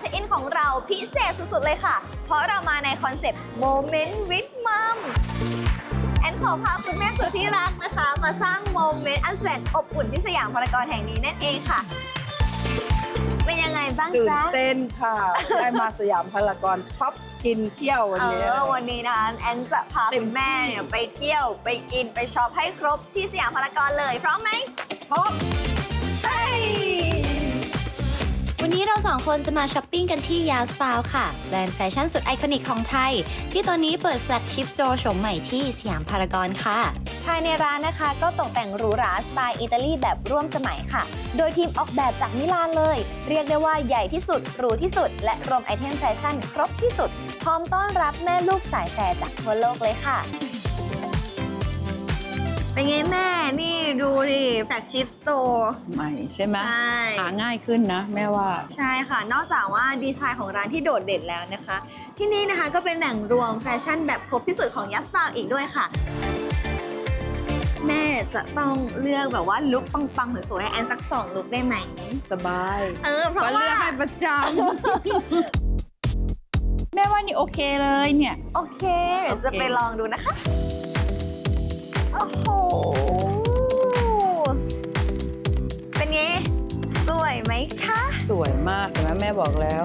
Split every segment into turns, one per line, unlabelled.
เช็คอินของเราพิเศษสุดๆเลยค่ะ เพราะเรามาในคอนเซปต์ Moment with Mom แอนขอพาคุณแม่สุดที่รักนะคะ มาสร้างโมเมนต์อันแสนอบอุ่นที่สยามพารากอนแห่งนี้นั่นเองค่ะ เป็นยังไงบ้าง
ตื่น
จ๊ะ
เต้นค่ะ ได้มาสยามพารากอนช็อปกินเที่ยววัน
เอ
นี้
อวันนี้นะคะแอนจะพา
เต็
คุ
ม
ณแม่เนี่ยไปเที่ยวไปกินไปช็อปให้ครบที่สยามพารากอนเลยพร้อมไหม
พร้อม
วันนี้เราสองคนจะมาช้อปปิ้งกันที่ยาสปาวค่ะแบรนด์แฟชั่นสุดไอคอนิกของไทย ที่ตอนนี้เปิดแฟลกชิพสโตร์โฉมใหม่ที่สยามพารากอนค่ะ
ภายในร้านนะคะก็ตกแต่งหรูหราสไตล์อิตาลีแบบร่วมสมัยค่ะ โดยทีมออกแบบจากมิลานเลย เรียกได้ว่าใหญ่ที่สุดหรูที่สุด และรวมไอเทมแฟชั่นครบที่สุด พร้อมต้อนรับแม่ลูกสายแฟร์จากทั่วโลกเลยค่ะ เป็นไงแม่ นี่ดูดิแฟลกชิพสโตร์
ใหม่ใช่ไหม
ใช่
หาง่ายขึ้นนะ แม่ว่า
ใช่ค่ะ นอกจากว่าดีไซน์ของร้านที่โดดเด่นแล้วนะคะ ที่นี่นะคะก็เป็นแหล่งรวมแฟชั่นแบบครบที่สุดของยัสซาวอีกด้วยค่ะ แม่จะต้องเลือกแบบว่าลุคปังๆสวยๆให้แอนสักสองลุคได้ไหม
สบาย
เออ เพราะ
ก็
ว่า
เลือกให้ประจำ แม่ว่านี่โอเคเลยเนี่ย
โอเคเดี๋ยวจะไปลองดูนะคะโอ้โห เป็นไง สวยไหมคะ
สวยมากเห็นไหมแม่บอกแล้ว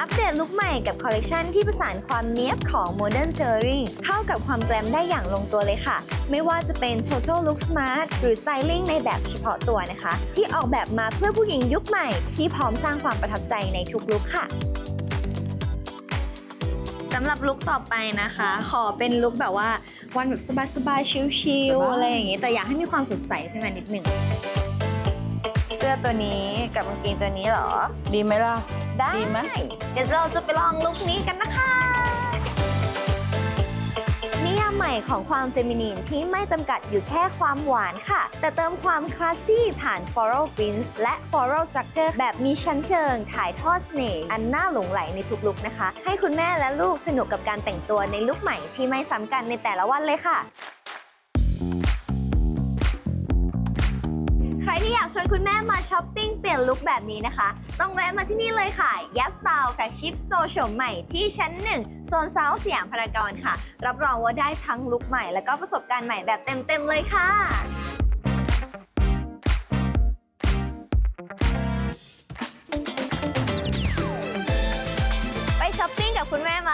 อัปเดตลุคใหม่กับคอลเลกชันที่ประสานความเนี้ยบของ Modern Tailoring เข้ากับความแกรมได้อย่างลงตัวเลยค่ะ ไม่ว่าจะเป็น Total Look Smart หรือ Styling ในแบบเฉพาะตัวนะคะ ที่ออกแบบมาเพื่อผู้หญิงยุคใหม่ ที่พร้อมสร้างความประทับใจในทุกลุคค่ะ สำหรับลุคต่อไปนะคะ ขอเป็นลุคแบบว่าวันแบบสบายๆ ชิล
สบาย
ๆอะไรอย่างงี้ แต่อยากให้มีความสดใสขึ้นมานิดหนึ่ง เสื้อตัวนี้กับกางเกงตัวนี้เหรอ
ดีไหมล่ะ
ได้
ดีไหม
เดี๋ยวเราจะไปลองลุคนี้กันนะคะนิยาม ใหม่ของความเฟมินีนที่ไม่จำกัดอยู่แค่ความหวานค่ะ แต่เติมความคลาสซี่ผ่าน floral prints และ floral structure แบบมีชั้นเชิง ถ่ายทอดเสน่ห์อันน่าหลงไหลในทุกลุกนะคะ ให้คุณแม่และลูกสนุกกับการแต่งตัวในลุคใหม่ที่ไม่ซ้ำกันในแต่ละวันเลยค่ะ ที่อยากชวนคุณแม่มาช้อปปิ้งเปลี่ยนลุคแบบนี้นะคะ ต้องแวะมาที่นี่เลยค่ะยัสตาวแฟชิปสโตร์โฉมใหม่ที่ชั้น 1 โซนเซาท์สยามพารากอนค่ะ รับรองว่าได้ทั้งลุคใหม่ แล้วก็ประสบการณ์ใหม่แบบเต็มๆเลยค่ะ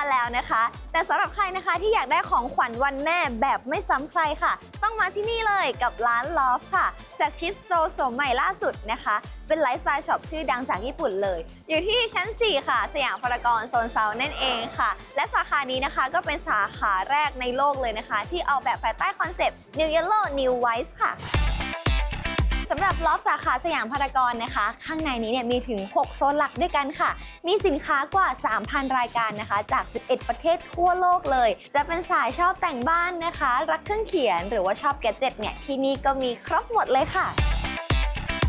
มาแล้วนะคะ แต่สำหรับใครนะคะที่อยากได้ของขวัญวันแม่แบบไม่ซ้ำใครค่ะ ต้องมาที่นี่เลยกับร้านลอฟค่ะ จากชิปสโตร์สมใหม่ล่าสุดนะคะ เป็นไลฟ์สไตล์ช็อปชื่อดังจากญี่ปุ่นเลย อยู่ที่ชั้น 4 ค่ะ สยามพารากอนโซนเซานั่นเองค่ะ และสาขานี้นะคะก็เป็นสาขาแรกในโลกเลยนะคะ ที่ออกแบบภายใต้คอนเซปต์ New Yellow New White ค่ะ สำหรับล็อบสาขาสยามพารากอนนะคะ ข้างในนี้เนี่ยมีถึง 6 โซนหลักด้วยกันค่ะ มีสินค้ากว่า 3,000 รายการนะคะ จาก 11 ประเทศทั่วโลกเลย จะเป็นสายชอบแต่งบ้านนะคะ รักเครื่องเขียนหรือว่าชอบแกดเจ็ตเนี่ย ที่นี่ก็มีครบหมดเลยค่ะ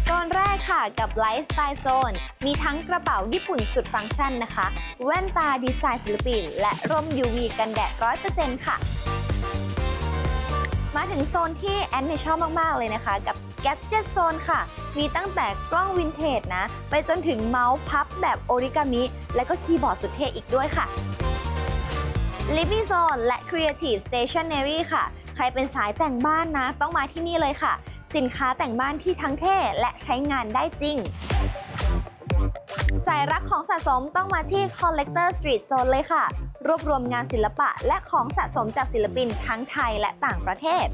โซนแรกค่ะกับไลฟ์สไตล์โซน มีทั้งกระเป๋าญี่ปุ่นสุดฟังก์ชันนะคะ แว่นตาดีไซน์ศิลปิน และร่ม UV กันแดด 100%ค่ะ มาถึงโซนที่แอนเนี่ยชอบมาก ๆ เลยนะคะ กับ Gadget Zone ค่ะ มีตั้งแต่กล้องวินเทจนะ ไปจนถึงเมาส์พับแบบโอริกามิ และก็คีย์บอร์ดสุดเท่อีกด้วยค่ะ Living Zone และ Creative Stationery ค่ะ ใครเป็นสายแต่งบ้านนะ ต้องมาที่นี่เลยค่ะ สินค้าแต่งบ้านที่ทั้งเท่และใช้งานได้จริง สายรักของสะสมต้องมาที่ Collector Street Zone เลยค่ะ รวบรวมงานศิลปะและของสะสมจากศิลปินทั้งไทยและต่างประเทศ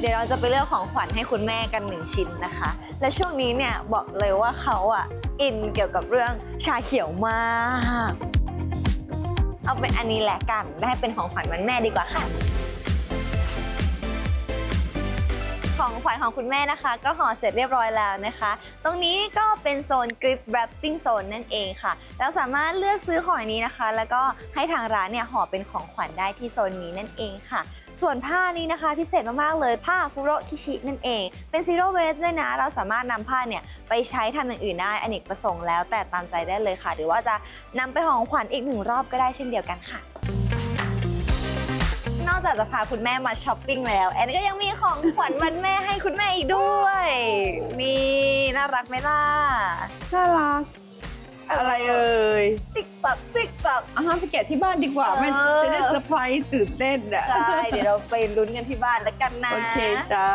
เดี๋ยวเราจะไปเลือกของขวัญให้คุณแม่กันหนึ่งชิ้นนะคะ และช่วงนี้เนี่ยบอกเลยว่าเขาอะอินเกี่ยวกับเรื่องชาเขียวมาก เอาเป็นอันนี้แหละกันได้เป็นของขวัญวันแม่ดีกว่าค่ะ ของขวัญของคุณแม่นะคะ ก็ห่อเสร็จเรียบร้อยแล้วนะคะ ตรงนี้ก็เป็นโซน Gift Wrapping Zone นั่นเองค่ะ เราสามารถเลือกซื้อของนี้นะคะ แล้วก็ให้ทางร้านเนี่ยห่อเป็นของขวัญได้ที่โซนนี้นั่นเองค่ะ ส่วนผ้านี้นะคะพิเศษมากๆเลยผ้าฟุโรคิชินั่นเอง เป็น zero waste ด้วยนะ เราสามารถนำผ้าเนี่ยไปใช้ทำอย่างอื่นได้อเนกประสงค์แล้วแต่ตามใจได้เลยค่ะ หรือว่าจะนำไปของขวัญอีกหนึ่งรอบก็ได้เช่นเดียวกันค่ะนอกจากจะพาคุณแม่มาช้อปปิ้งแล้ว แอนก็ยังมีของขวัญวันแม่ให้คุณแม่อีกด้วย นี่ น่ารักไหมล่ะ
น่ารัก อะไรเอ่ย
ติ๊กตักติ๊กตัก
อาหารไปแกะที่บ้านดีกว่า
เออ
มันจะได้เซอร์ไพรส์ตื่นเต้นอะ
ใช่เดี๋ยวเราไปลุ้นกันที่บ้านแล้วกันนะ
โอเคจ้า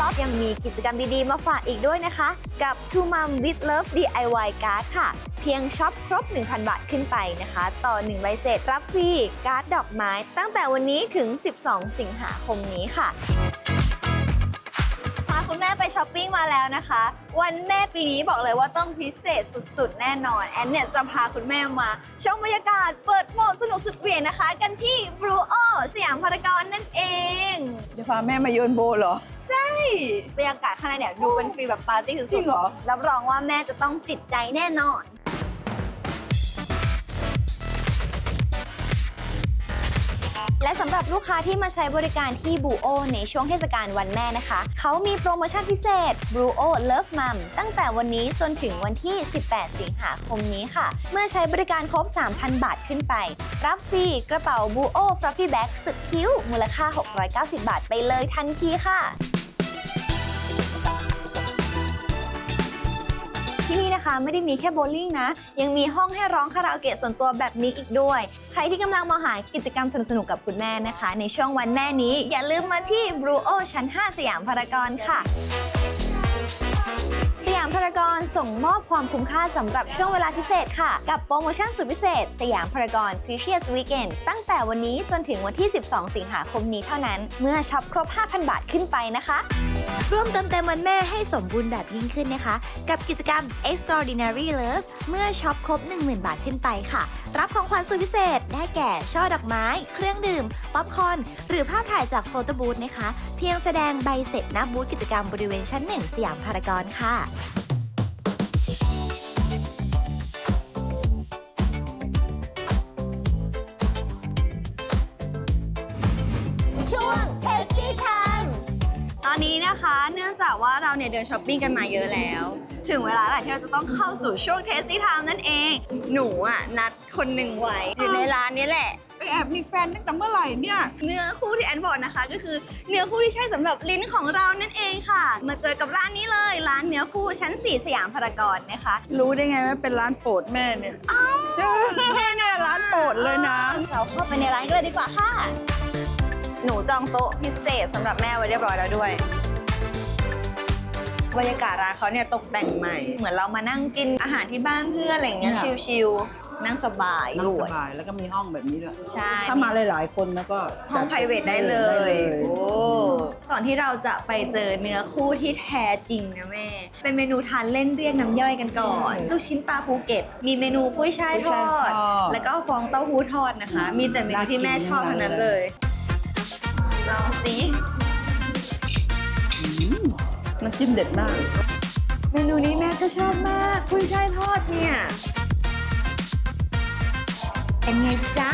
ล็อบยังมีกิจกรรมดีๆ มาฝากอีกด้วยนะคะ กับ To Mom with Love DIY Card ค่ะ เพียงช็อปครบ 1,000 บาทขึ้นไปนะคะ ต่อ 1 ใบเสร็จรับฟรีการ์ดดอกไม้ ตั้งแต่วันนี้ถึง 12 สิงหาคมนี้ค่ะพา คุณแม่ไปช้อปปิ้งมาแล้วนะคะ วันแม่ปีนี้บอกเลยว่าต้องพิเศษสุดๆ แน่นอน แอนเนี่ยจะพาคุณแม่มาชมบรรยากาศเปิดโหมดสนุกสุดเหวี่ยงนะคะ กันที่ Blue O สยามพารากอนนั่นเอง
จะพาแม่มาโยนโบเหรอ
ใช่บรรยากาศข้างในเนี่ยดูเป็นฟีลแบบปาร์ตี้สุดๆ
จริงเหรอ
รับรองว่าแม่จะต้องติดใจแน่นอน และสำหรับลูกค้าที่มาใช้บริการที่บูโอในช่วงเทศกาลวันแม่นะคะ เขามีโปรโมชั่นพิเศษบูโอเลิฟมัมตั้งแต่วันนี้จนถึงวันที่ 18 สิงหาคมนี้ค่ะ เมื่อใช้บริการครบ 3,000 บาทขึ้นไป รับฟรีกระเป๋าบูโอฟรัฟฟี่แบ็กสุดคิ้วมูลค่า 690 บาทไปเลยทันทีค่ะ ที่นี่นะคะไม่ได้มีแค่โบว์ลิ่งนะ ยังมีห้องให้ร้องคาราโอเกะส่วนตัวแบบนี้อีกด้วย ใครที่กำลังมองหากิจกรรมสนุกๆกับคุณแม่นะคะ ในช่วงวันแม่นี้อย่าลืมมาที่บรูโอชั้น 5 สยามพารากอนค่ะามพารากอนส่งมอบความคุ้มค่าสำหรับช่วงเวลาพิเศษค่ะ กับโปรโมชั่นสุดพิเศษ สยามพารากอน Precious Weekend ตั้งแต่วันนี้จนถึงวันที่ 12 สิงหาคมนี้เท่านั้น เมื่อช็อปครบ 5,000 บาทขึ้นไปนะคะ
ร่วมเติมเต็มวันแม่ให้สมบูรณ์แบบยิ่งขึ้นนะคะ กับกิจกรรม Extraordinary Love เมื่อช็อปครบ 10,000 บาทขึ้นไปค่ะ รับของขวัญสุดพิเศษ ได้แก่ช่อดอกไม้ เครื่องดื่ม ป๊อปคอร์นหรือภาพถ่ายจากโฟโต้บูธนะคะ เพียงแสดงใบเสร็จหน้าบูธกิจกรรมบริเวณชั้น 1 สยามพารากอนค่ะ
ช่วง Tasty Time ตอนนี้นะคะเนื่องจากว่าเราเนี่ยเดินช้อปปิ้งกันมาเยอะแล้ว ถึงเวลาแล้วที่เราจะต้องเข้าสู่ช่วง Tasty Time นั่นเอง หนูอะ นัดคนหนึ่งไว้อยู่ในร้านนี้แหละ
ไปแอบมีแฟนตั้งแต่เมื่อไหร่เนี่ย
เนื้อคู่ที่แอนบอกนะคะ ก็คือเนื้อคู่ที่ใช่สำหรับลิ้นของเรานั่นเองค่ะ มาเจอกับร้านนี้เลยร้านเนื้อคู่ชั้น 4 สยามพารากอนนะคะ
รู้ได้ไงว่าเป็นร้านโปรดแม่เนี่ยเจอเนี่ยร้านโปรดเลยนะ
เราเข้าไปในร้านกันเลยดีกว่าค่ะ หนูจองโต๊ะพิเศษสำหรับแม่ไว้เรียบร้อยแล้วด้วยบรรยากาศร้านเขาเนี่ยตกแต่งใหม่ เหมือนเรามานั่งกินอาหารที่บ้านเพื่อนอะไรอย่างเงี้ย
ค่ะ
ชิลๆนั่งสบาย
นั่ง
ร
ส
วย
บายแล้วก็มีห้องแบบนี้ด้วย
ใช่
ถ้ามาหลายๆคนแล้วก็
ห้อง private ได้เล
ได้
ยโอ้ ก่อนที่เราจะไปเจอเนื้อคู่ที่แท้จริงนะแม่ เป็นเมนูทานเล่นเรียกน้ำย่อยกันก่อน ลูกชิ้นปลาภูเก็ต มีเมนูกุ้ยช่ายทอดแล้วก็ฟองเต้าหู้ทอดนะคะ มีแต่เมนูที่แม่ชอบทั้งนั้นเลย ลองสิ
อืมน้ำจิ้มเด็ดมาก
เมนูนี้แม่ก็ชอบมากกุ้ยช่ายทอดเนี่ย เป็นไงจ๊ะ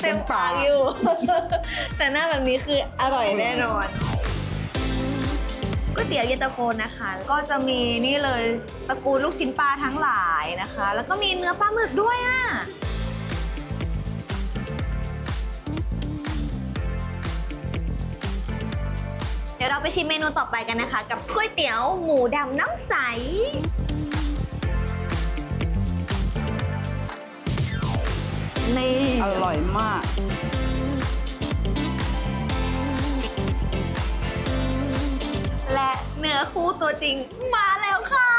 เต็มปากอยู่ แต่หน้าแบบนี้คืออร่อยแน่นอนก๋วยเตี๋ยวเย็นตาโฟนะคะ ก็จะมีนี่เลยตระกูลลูกชิ้นปลาทั้งหลายนะคะ แล้วก็มีเนื้อปลาหมึกด้วยอะ ดี๋ยวเราไปชิมเมนูต่อไปกันนะคะ กับก๋วยเตี๋ยวหมูดำน้ำใส นี่
อร่อยมาก
และเนื้อคู่ตัวจริงมาแล้วค่ะ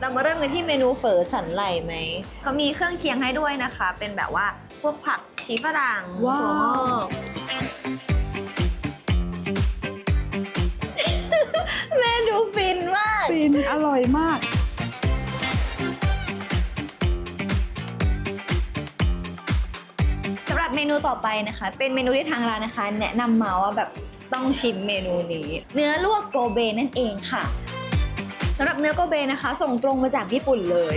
เรามาเริ่มกันที่เมนูเฝอสันไหลไหม เขามีเครื่องเคียงให้ด้วยนะคะ เป็นแบบว่าพวกผักชีฝรั่ง
ว้าว
ถั่วงอก
อร่อยมาก
สำหรับเมนูต่อไปนะคะ เป็นเมนูที่ทางร้านนะคะ แนะนำมาว่าแบบต้องชิมเมนูนี้ เนื้อลวกโกเบนั่นเองค่ะสำหรับเนื้อโกเบนะคะ ส่งตรงมาจากญี่ปุ่นเลย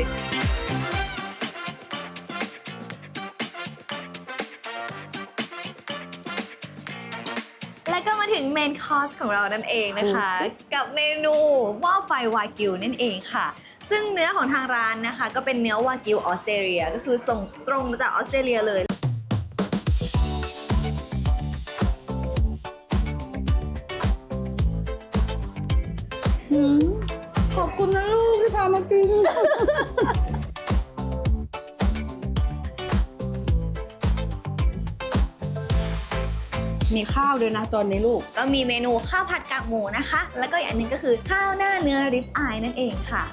นคอร์สของเรานั่นเองนะคะ
ดูสิ
กับเมนูหม้อไฟวากิวนั่นเองค่ะ ซึ่งเนื้อของทางร้านนะคะ ก็เป็นเนื้อวากิวออสเตรเลียก็คือส่งตรงมาจากออสเตรเลียเลย
มีข้าวด้วยนะตอนนี้ลูก
ก็มีเมนูข้าวผัดกากหมูนะคะ แล้วก็อีกอันหนึงก็คือข้าวหน้าเนื้อริบอายนั่นเองค่ะ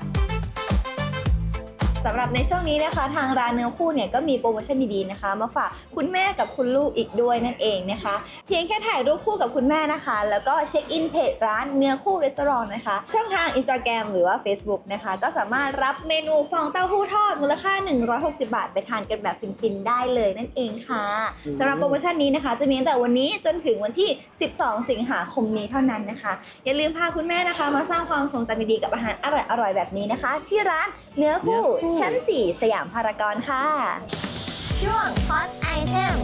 สำหรับในช่วงนี้นะคะ ทางร้านเนื้อคู่เนี่ยก็มีโปรโมชั่นดีๆนะคะ มาฝากคุณแม่กับคุณลูกอีกด้วยนั่นเองนะคะ เพียงแค่ถ่ายรูปคู่กับคุณแม่นะคะ แล้วก็เช็คอินเพจร้านเนื้อคู่รีสอร์ทนะคะ ช่องทาง Instagram หรือว่า Facebook นะคะ ก็สามารถรับเมนูฟองเต้าหู้ทอดมูลค่า 160 บาท ไปทานกันแบบฟินๆได้เลยนั่นเองค่ะสำหรับโปรโมชั่นนี้นะคะ จะมีตั้งแต่วันนี้จนถึงวันที่ 12 สิงหาคมนี้เท่านั้นนะคะ อย่าลืมพาคุณแม่นะคะ มาสร้างความทรงจำดีๆกับอาหารอร่อยๆแบบนี้นะคะ ที่ร้าน เนื้อคู่
เนื้อคู่
ชั้น 4 สยามพารากอนค่ะ ช่วง Hot Item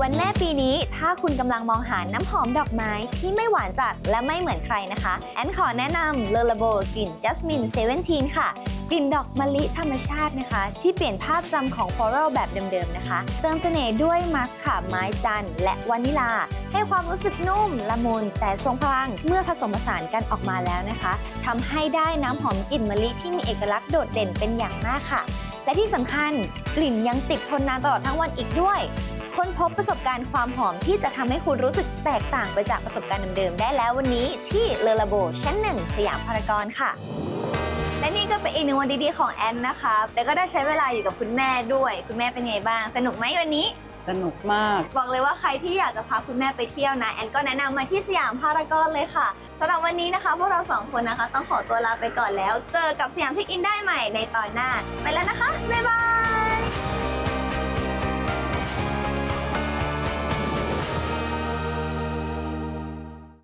วันแม่ปีนี้ถ้าคุณกำลังมองหาน้ำหอมดอกไม้ที่ไม่หวานจัดและไม่เหมือนใครนะคะ แอนขอแนะนำเลอ a โบกลิ่น Jasmine 17ค่ะ กลิ่นดอกมะลิธรรมชาตินะคะ ที่เปลี่ยนภาพจำของฟลอรัลแบบเดิม ๆ นะคะ เติมเสน่ห์ด้วยมัสค่ะไม้จันทร์และวานิลา ให้ความรู้สึกนุ่ม ละมุนแต่ทรงพลัง เมื่อผสมผสานกันออกมาแล้วนะคะทำให้ได้น้ำหอมกลิ่นมะลิที่มีเอกลักษณ์โดดเด่นเป็นอย่างมากค่ะ และที่สำคัญกลิ่นยังติดทนนานตลอดทั้งวันอีกด้วยค้นพบประสบการณ์ความหอมที่จะทำให้คุณรู้สึกแตกต่างไปจากประสบการณ์เดิมๆได้แล้ววันนี้ที่เลอ a โบชั้นหนึ่งสยามพารากอนค่ะ ก็เป็นอีกหนึ่งวันดีๆของแอนนะคะแล้วก็ได้ใช้เวลาอยู่กับคุณแม่ด้วย คุณแม่เป็นไงบ้าง สนุกไหมวันนี้
สนุกมาก
บอกเลยว่าใครที่อยากจะพาคุณแม่ไปเที่ยวนะ แอนก็แนะนำมาที่สยามพารากอนเลยค่ะสำหรับวันนี้นะคะ พวกเราสองคนนะคะ ต้องขอตัวลาไปก่อนแล้ว เจอกับสยามเช็คอินได้ใหม่ในตอนหน้า ไปแล้วนะคะบ๊ายบาย